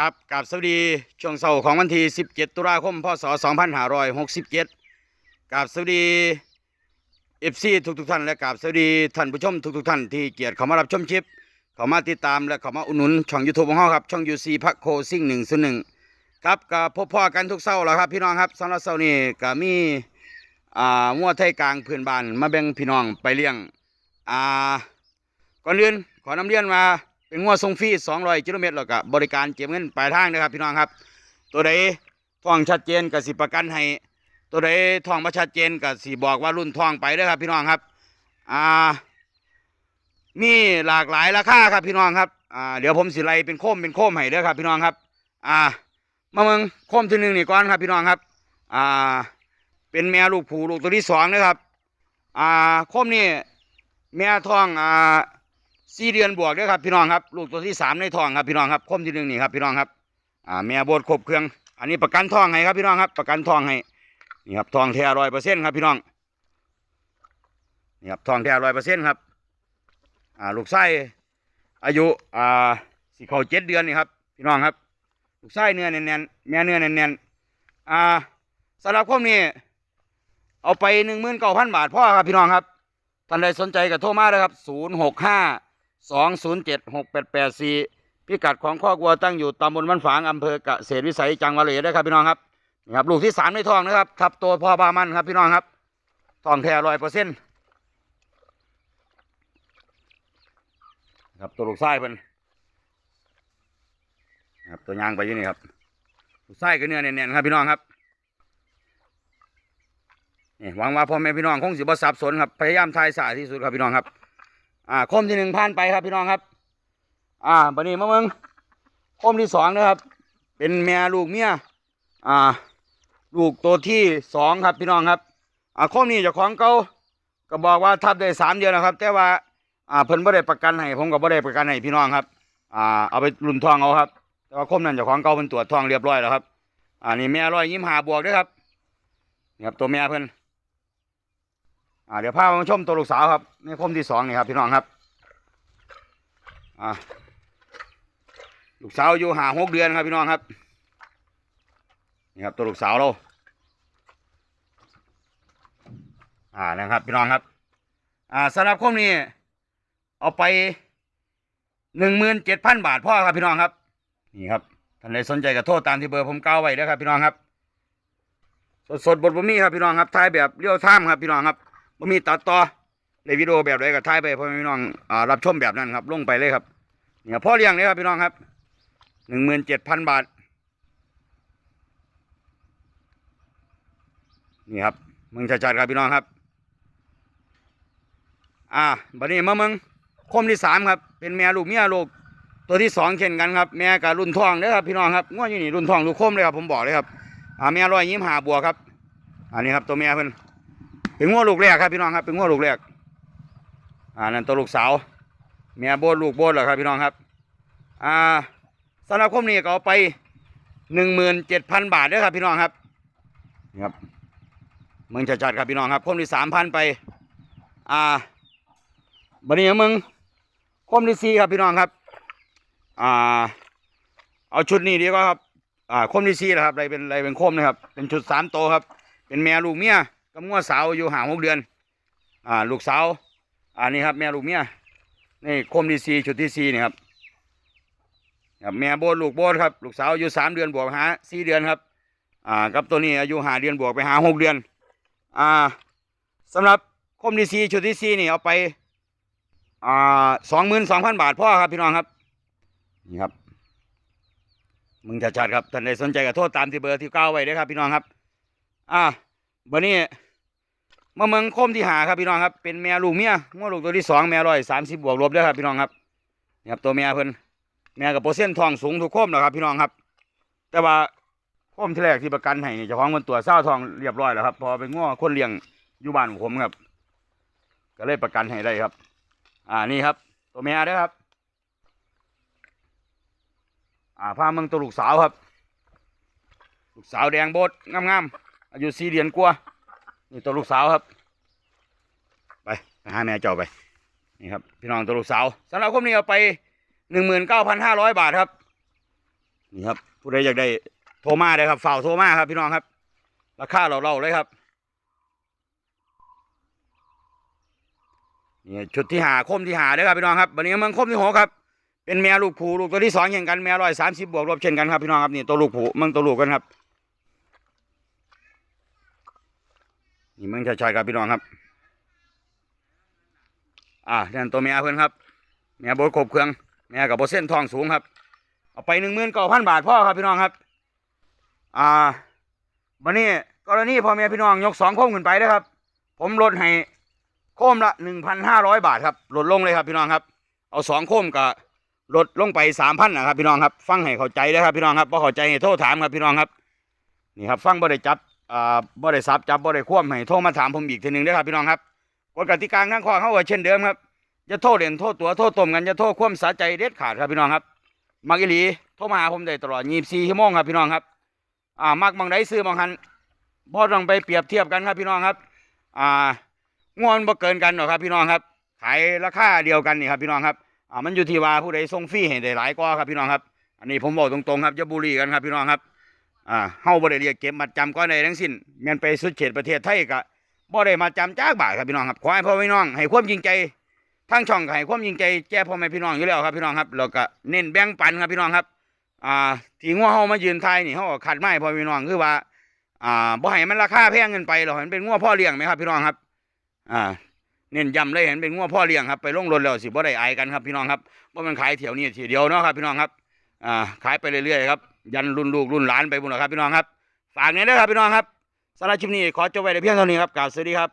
ครับกับสวัสดีช่วงเสาร์ของวันที่ 17 ตุลาคม พศ 2567กับสวัสดีเอฟซีทุกทุกๆท่านและกับสวัสดีท่านผู้ชมทุกทุกๆท่านที่เกียรติเข้ามารับชมคลิป เข้ามาติดตามและเข้ามาอุดหนุนช่องยูทูบของเราครับช่องยูซีพักโคซิ่งหนึ่งศูนย์หนึ่งครับกับพบพ่อกันทุกเสาร์แล้วครับพี่น้องครับสำหรับเสาร์นี้ก็มีอ่างัวไทยกลางพื้นบ้านมาแบ่งพี่น้องไปเลี้ยงอ่าก่อนอื่นขอนำเรียนมา เป็นงวดทรงฟรี200กิโลเมตรแล้วก็บริการเก็บเงินปลายทางนะครับพี่น้องครับ ตัวใดท่องชัดเจนก็สิประกันให้ ตัวใดท่องมาชัดเจนก็สิบอกว่ารุ่นท่องไปด้อครับ พี่น้องครับอ่ามีหลากหลายราคาครับพี่น้องครับอ่าเดี๋ยวผมสิไลเป็นโคมเป็นโคมให้ด้อครับ พี่น้องครับอ่ามาเมืองโคมที่หนึ่งนี่ก่อนครับ พี่น้องครับอ่าเป็นแม่ลูกผูลูกตัวที่สองนะครับอ่าโคมนี่แม่ท้องอ่า สี่เดือนบวกด้วยครับพี่น้องครับ ลูกตัวที่สามในท้องครับพี่น้องครับคมที่หนึ่งนี่ครับพี่น้องครับอ่าแม่โบดครบเครื่อง อันนี้ประกันท้องให้ครับพี่น้องครับ ประกันท้องให้นี่ครับทองแท้ร้อยเปอร์เซ็นต์ครับพี่น้องนี่ครับทองแท้ร้อยเปอร์เซ็นต์ครับอ่าลูกไส้อายุอ่าสี่เขาเจ็ดเดือนนี่ครับพี่น้องครับลูกไส้เนื้อแน่นๆแม่เนื้อแน่นๆอ่าสำหรับคมนี้เอาไปหนึ่งหมื่นเก้าพันบาทพ่อครับพี่น้องครับท่านใดสนใจก็โทรมาเลยครับ0 6 5 2 0 7 6 8 8 4 พิกัดของข้อกวัวตั้งอยู่ตำบลบ้านฝางอำเภอกเกษตรวิสัยจังหวัดเลยนะครับพี่น้องครับนี่ครับลูกที่สามในท้องนะครับทับตัวพ่อบามันครับพี่น้องครับทองแท้ร้อยเปอร์เซ็นต์ครับตัวลูกไส้เพิ่นครับตัวยางไปอยู่นี่ครับลูกไส้ก็เนื้อแน่นๆครับพี่น้องครับนี่หวังว่าพ่อแม่พี่น้องคงสิบ่สับสนครับพยายามทายสายที่สุดครับพี่น้องครับ อ่าคมที่หนึ่งผ่านไปครับพี่น้องครับ อ่าบัดนี้มาเมืองคมที่สองนะครับ เป็นแม่ลูกเมียอ่า ลูกตัวที่สองครับพี่น้องครับ อ่าคมนี้เจ้าของเก่าก็บอกว่าทับได้สามเดือนนะครับ แต่ว่าอ่าเพิ่นบ่ได้ประกันให้ผมก็บ่ได้ประกันให้พี่น้องครับ อ่า เอาไปรุ่นทองเอาครับ แต่ว่าคมนั้นเจ้าของเก่าเพิ่นตรวจทองเรียบร้อยแล้วครับ อ่านี่แม่ร้อยยิ้มหาบวกด้วยครับนี่ครับตัวแม่เพิ่น อ่าเดี๋ยวพามาชมตัวลูกสาวครับในคมที่สองนี่ครับพี่น้องครับอ่าลูกสาวอยู่หาหกเดือนครับพี่น้องครับนี่ครับตัวลูกสาวเราอ่านะครับพี่น้องครับ อ่าสำหรับคมนี้เอาไปหนึ่งหมื่นเจ็ดพันบาทพ่อครับพี่น้องครับ นี่ครับท่านใดสนใจก็โทษตามที่เบอร์ผมกล่าวไว้เด้อครับพี่น้องครับ สดสดบทบมีครับพี่น้องครับถ่ายแบบเรียวท่ามครับพี่น้องครับ บ่มีตัดต่อในวิดีโอแบบใดก็ถ่ายไปพ่อแม่พี่น้องอ่ารับชมแบบนั้นครับลงไปเลยครับเนี่ยพ่อเลี้ยงเลยครับพี่น้องครับหนึ่งหมื่นเจ็ดพันบาทนี่ครับมึงชัดๆครับพี่น้องครับอ่าบัดนี้มาเมึงคมที่สามครับ เป็นแม่ลูกเมียลูกตัวที่สองเช่นกันครับ แม่กับรุ่นทองเด้ครับพี่น้องครับง้ออยู่นี่รุ่นทองลูกคมเลยครับผมบอกเลยครับอ่าแม่ร้อยยิ้มหาบัวครับ อันนี้ครับตัวแม่เพิ่น เป็นงัวลูกแรกครับพี่น้องครับเป็นงัวลูกแรกอ่านั่นตัวลูกสาวเมียโบดลูกโบดเหรอครับพี่น้องครับอ่าสำหรับคมนี้ก็เอาไปหนึ่งหมื่นเจ็ดพันบาทด้อครับพี่น้องครับนี่ครับเมืองจัดๆครับพี่น้องครับคมที่สามพันไปอ่าบันนี้มึงคมที่สี่ครับพี่น้องครับอ่าเอาชุดนี้ดีกว่าครับอ่าคมที่สี่นะครับอะไรเป็นอะไรเป็นคมนะครับเป็นชุดสามโตครับ เป็นแม่ลูกเมีย กับงัวสาวอยู่ห่างหกเดือน อ่า ลูกสาวอ่านี่ครับแม่ลูกเมียนี่คมที่สี่ชุดที่สี่นี่ครับครับแม่โบนลูกโบนครับลูกสาวอายุสามเดือนบวกหาสี่เดือนครับ อ่ากับตัวนี้อายุห้าเดือนบวกไปหาหกเดือน อ่าสำหรับคมที่สี่ชุดที่สี่นี่เอาไปอ่าสองหมื่นสองพันบาทพ่อครับพี่น้องครับนี่ครับ มึงชัดครับท่านใดสนใจก็โทษตามที่เบอร์ที่เก้าไว้เด้ครับพี่น้องครับ อ่าวันนี้ มาเมืองโคมที่หาครับพี่น้องครับเป็นแม่ลูกเมียงัวลูกตัวที่สองแม่ร้อยสามสิบบวกลบด้อครับพี่น้องครับนี่ครับตัวแม่เพิ่นแม่กับโปรเซ็นต์ทองสูงทุกโคมนะครับพี่น้องครับ แต่ว่าโคมที่แรกที่ประกันให้นี่เจ้าของมันตัวเศร้าทองเรียบร้อยแล้วครับ พอเป็นงัวคนเลี้ยงอยู่บ้านของผมครับ ก็เลยประกันให้ได้ครับ อ่านี่ครับ ตัวแม่เด้อครับ อ่าพาเมืองตัวลูกสาวครับ ลูกสาวแดงโบดงามๆอายุสี่เดือนกว่า นี่ตัวลูกสาวครับ ไปไปหาแม่เจ้าไป นี่ครับ พี่น้องตัวลูกสาวสำหรับคมนี้เอาไปหนึ่งหมื่นเก้าพันห้าร้อยบาทครับ นี่ครับ ผู้ใดอยากได้โทรมาเลยครับฝ่าโทรมาครับ พี่น้องครับ ราคาเราเราๆเลยครับ นี่ชุดที่หาคมที่หาเด้อครับพี่น้องครับวันนี้มันคมที่หกครับ เป็นแม่ลูกผูลูกตัวที่สองเช่นกันแม่ร้อยสามสิบบวกรวมเช่นกันครับพี่น้องครับนี่ตัวลูกผูมึงตัวลูกกันครับ นี่มึงชัดๆครับพี่น้องครับ อ่านั่นตัวแม่เพื่อนครับแม่บดครบเครื่องแม่กับโบเส้นทองสูงครับ เอาไปหนึ่งหมื่นเก้าพันบาทพ่อครับพี่น้องครับ อ่าวันนี้กรณีพ่อแม่พี่น้องยกสองโค้มขึ้นไปนะครับ ผมลดให้โค้มละหนึ่งพันห้าร้อยบาทครับลดลงเลยครับพี่น้องครับ เอาสองโค้มกับลดลงไปสามพันนะครับพี่น้องครับ ฟังให้เข้าใจเลยครับพี่น้องครับพอเข้าใจให้โทรถามครับพี่น้องครับ นี่ครับ ฟังบ่ได้จับ อ่าบ่ได้ซับจับบ่ได้คว่ำให้โทรมาถามผมอีกทีหนึ่งด้อครับพี่น้องครับกฎกติกาทั้งข้อเขาว่าเช่นเดิมครับจะโทษเด่นโทษตัวโทษตมกันจะโทษคว่ำสาใจเด็ดขาดครับพี่น้องครับมักอีหลีโทรมาหาผมได้ตลอด24ชั่วโมงครับพี่น้องครับอ่ามักบางไดซื้อบางหันบ่ต้องไปเปรียบเทียบกันครับพี่น้องครับอ่างวนบ่เกินกันหรอกครับพี่น้องครับ ขายราคาเดียวกันนี่ครับพี่น้องครับอ่ามันอยู่ที่ว่าผู้ใดส่งฟรีให้ได้หลายกว่าครับพี่น้องครับ อันนี้ผมบอกตรงๆครับจะบุรีกันครับพี่น้องครับ อ่าเฮาบ่ได้เรียกเก็บมัดจำก้อนใดทั้งสิ้นแม่นไปสุดเขตประเทศไทยก็บ่ได้มาจำจ้ากบาทครับพี่น้องครับขอให้พ่อพี่น้องให้ความจริงใจทั้งช่องให้ความจริงใจแก้พ่อแม่พี่น้องอยู่แล้วครับพี่น้องครับแล้วก็เน้นแบ่งปันครับพี่น้องครับอ่าที่งัวเฮามายืนไทยนี่เฮาก็คัดไม้พ่อพี่น้องคือว่าอ่าบ่ให้มันราคาแพงเกินไปหรอกเห็นเป็นงัวพ่อเลี้ยงไหมครับพี่น้องครับอ่าเน้นย้ำเลยเห็นเป็นงัวพ่อเลี้ยงครับไปลงรถแล้วสิบ่ได้อายกันครับพี่น้องครับว่ามันขายเที่ยวนี้เที่ยเดียวเนาะครับพี่น้องครับอ่าขายไปเรื่อยๆครับ ยันรุ่นลูกรุ่นหลานไปบุญหรอครับพี่น้องครับ ฝากนี้ด้วยครับพี่น้องครับสำหรับคลิปนี้ขอจบไว้ในเพียงเท่านี้ครับกล่าวสวัสดีครับ